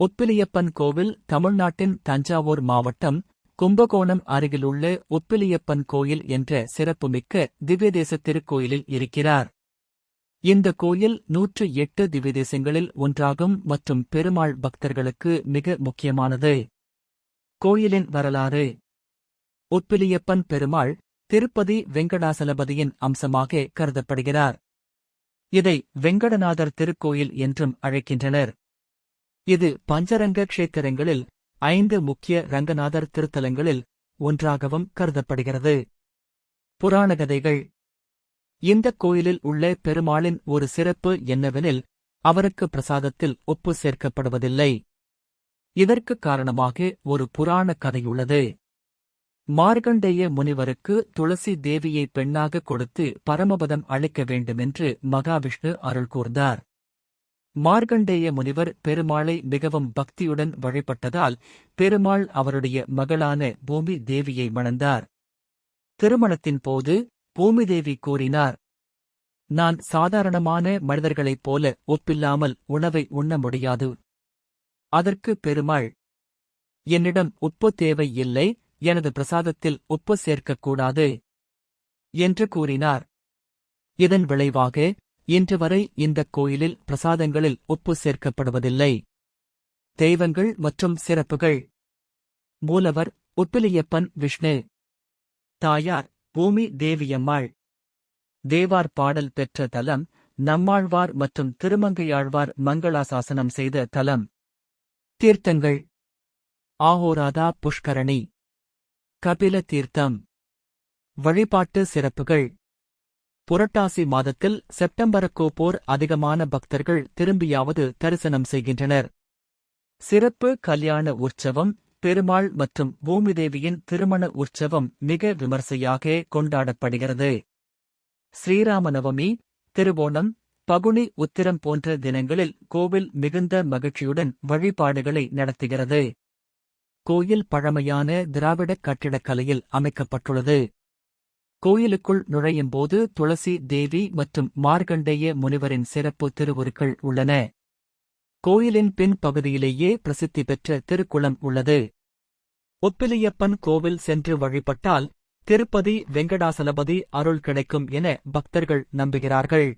உப்பிலியப்பன் கோவில் தமிழ்நாட்டின் தஞ்சாவூர் மாவட்டம் கும்பகோணம் அருகிலுள்ள உப்பிலியப்பன் கோயில் என்ற சிறப்புமிக்க திவ்யதேச திருக்கோயிலில் இருக்கிறார். இந்த கோயில் நூற்று எட்டு திவ்யதேசங்களில் ஒன்றாகும் மற்றும் பெருமாள் பக்தர்களுக்கு மிக முக்கியமானது. கோயிலின் வரலாறு. உப்பிலியப்பன் பெருமாள் திருப்பதி வெங்கடாசலபதியின் அம்சமாக கருதப்படுகிறார். இதை வெங்கடநாதர் திருக்கோயில் என்றும் அழைக்கின்றனர். இது பஞ்சரங்க க்ஷேத்திரங்களில் ஐந்து முக்கிய ரங்கநாதர் திருத்தலங்களில் ஒன்றாகவும் கருதப்படுகிறது. புராண கதைகள். இந்த கோயிலில் உள்ள பெருமாளின் ஒரு சிறப்பு என்னவெனில் அவருக்கு பிரசாதத்தில் உப்பு சேர்க்கப்படுவதில்லை. இதற்கு காரணமாக ஒரு புராண கதையுள்ளது மார்கண்டேய முனிவருக்கு துளசி தேவியை பெண்ணாக கொடுத்து பரமபதம் அளிக்க வேண்டுமென்று மகாவிஷ்ணு அருள் கூர்ந்தார். மார்கண்டேய முனிவர் பெருமாளை மிகவும் பக்தியுடன் வழிபட்டதால் பெருமாள் அவருடைய மகளான பூமி தேவியை மணந்தார். திருமணத்தின் போது பூமிதேவி கூறினார் நான் சாதாரணமான மனிதர்களைப் போல ஒப்பில்லாமல் உணவை உண்ண முடியாது. அதற்கு பெருமாள் என்னிடம் உப்பு தேவை இல்லை எனது பிரசாதத்தில் உப்பு சேர்க்கக்கூடாது என்று கூறினார். இதன் விளைவாக இன்று வரை இந்தக் கோயிலில் பிரசாதங்களில் உப்பு சேர்க்கப்படுவதில்லை. தெய்வங்கள் மற்றும் சிறப்புகள். மூலவர் உப்பிலியப்பன் விஷ்ணு. தாயார் பூமி தேவியம்மாள். தேவார் பாடல் பெற்ற தலம் நம்மாழ்வார் மற்றும் திருமங்கையாழ்வார் மங்களாசாசனம் செய்த தலம். தீர்த்தங்கள். ஆஹோராதா புஷ்கரணி. கபில தீர்த்தம். வழிபாட்டு சிறப்புகள். புரட்டாசி மாதத்தில் செப்டம்பருக்கோ போர் அதிகமான பக்தர்கள் திரும்பியாவது தரிசனம் செய்கின்றனர். சிறப்பு கல்யாண உற்சவம் பெருமாள் மற்றும் பூமிதேவியின் திருமண உற்சவம் மிக விமர்சையாக கொண்டாடப்படுகிறது. ஸ்ரீராமநவமி திருவோணம் பகுனி உத்திரம் போன்ற தினங்களில் கோவில் மிகுந்த மகிழ்ச்சியுடன் வழிபாடுகளை நடத்துகிறது. கோயில் பழமையான திராவிட கட்டிடக்கலையில் அமைக்கப்பட்டுள்ளது. கோயிலுக்குள் நுழையும் போது துளசி தேவி மற்றும் மார்கண்டேய முனிவரின் சிறப்பு திருவுருக்கள் உள்ளன. கோயிலின் பின் பகுதியிலேயே பிரசித்தி பெற்ற திருக்குளம் உள்ளது. ஒப்பிலியப்பன் கோவில் சென்று வழிபட்டால் திருப்பதி வெங்கடாசலபதி அருள் கிடைக்கும் என பக்தர்கள் நம்புகிறார்கள்.